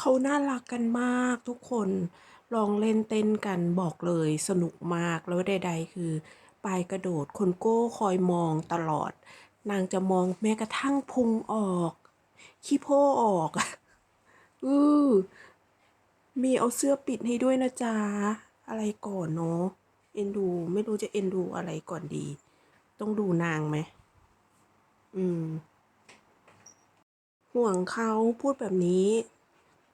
เขาน่ารักกันมากทุกคนลองเล่นเต้นกันบอกเลยสนุกมากแล้วใดๆ คือปลายกระโดดคนโก้คอยมองตลอด นางจะมองแม้กระทั่งพุงออก ขี้โพออกอือมีเอาเสื้อปิดให้ด้วยนะจ๊ะ อะไรก่อนเนาะเอ็นดูไม่รู้จะเอ็นดูอะไรก่อนดี ต้องดูนางไหม อืม ห่วงเขาพูดแบบนี้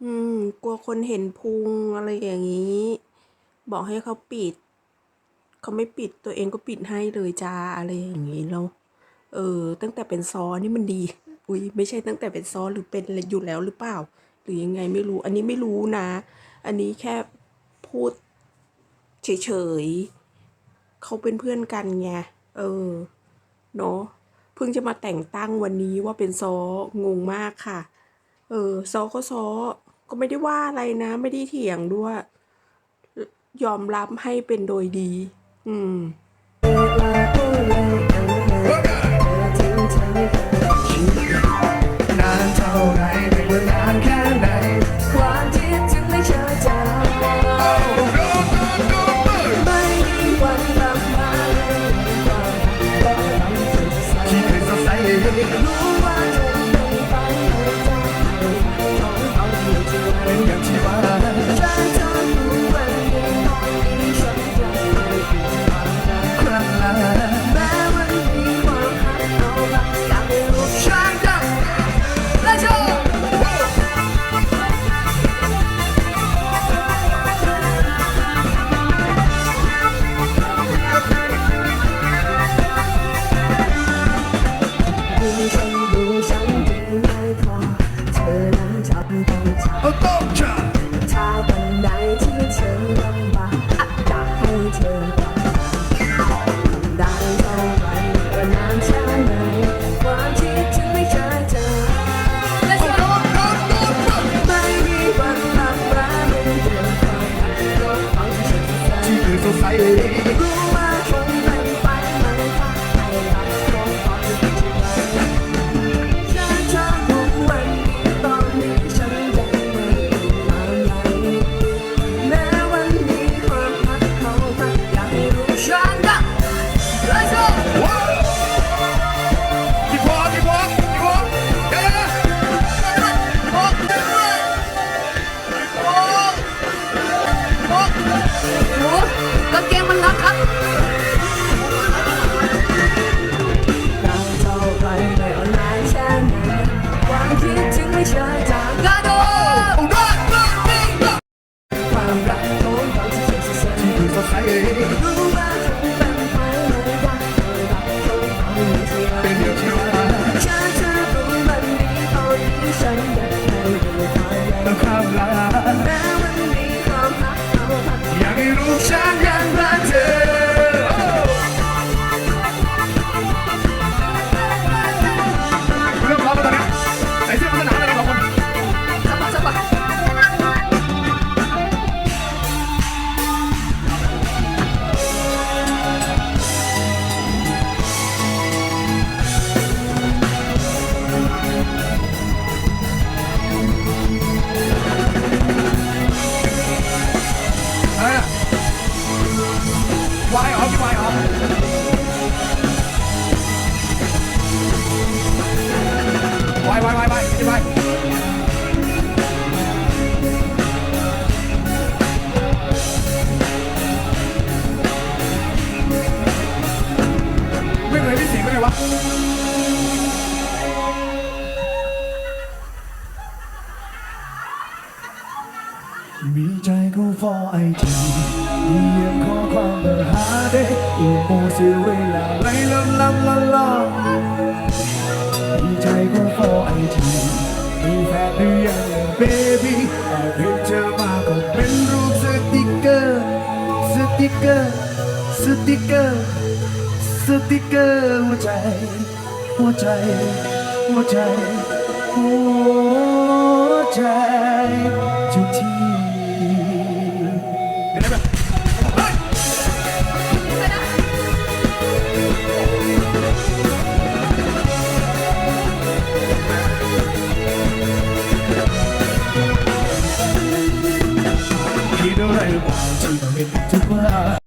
อืม กลัวคนเห็นพุงอะไรอย่างนี้ บอกให้เขาปิด เขาไม่ปิดตัวเองก็ปิดให้เลยจ้าอะไรอย่างนี้แล้วเออ ตั้งแต่เป็นซอนี่มันดี อุ้ยไม่ใช่ตั้งแต่เป็นซอหรือเป็นอะไรอยู่แล้วหรือเปล่า หรือยังไงไม่รู้ อันนี้ไม่รู้นะ อันนี้แค่พูดเฉยๆเขาเป็นเพื่อนกันไงเออเนาะเพิ่งจะมาแต่งตั้งวันนี้ว่าเป็นซองงมากค่ะ เออซอก็ซอ ก็ไม่ได้ว่าอะไรนะ ไม่ได้เถียงด้วย ยอมรับให้เป็นโดยดี อืมนานเท่าไรเป็นเวลานแค่ไหนความคิดถึงไม่เชื่อใจไม่มีวันกลับมาที่เคยสดใสยังรู้ ดูฉันดูฉันดีไม่พอเธอนั้นจำต้องจเอาโต๊ะจ้าำถ้าวันใดที่เธอลำบากอาจอยากให้เธอกลับมาได้เท่าไรว่านานแค่ไหนความคิดถึงไม่เคยเจอ Let's go ไม่มีวันลับมาเหมือนเดิมความรักโลกของฉัน ที่เคยสดใจ วายเหรอพี่วายเหรอวายวายวายวายพี่วาย มีใจของฟอไอทีมีเพียงข้อความมาหาได้อีโมเสียเวลาไล่ลำลำลำลำมีใจของฟอไอทีมีแฟนหรือยังเบบี้แต่เพียงเจอมาก็เป็นรูปสติกเกอร์ สติกเกอร์ สติกเกอร์ สติกเกอร์หัวใจ หัวใจ หัวใจ หัวใจทุกที คิดอะไรห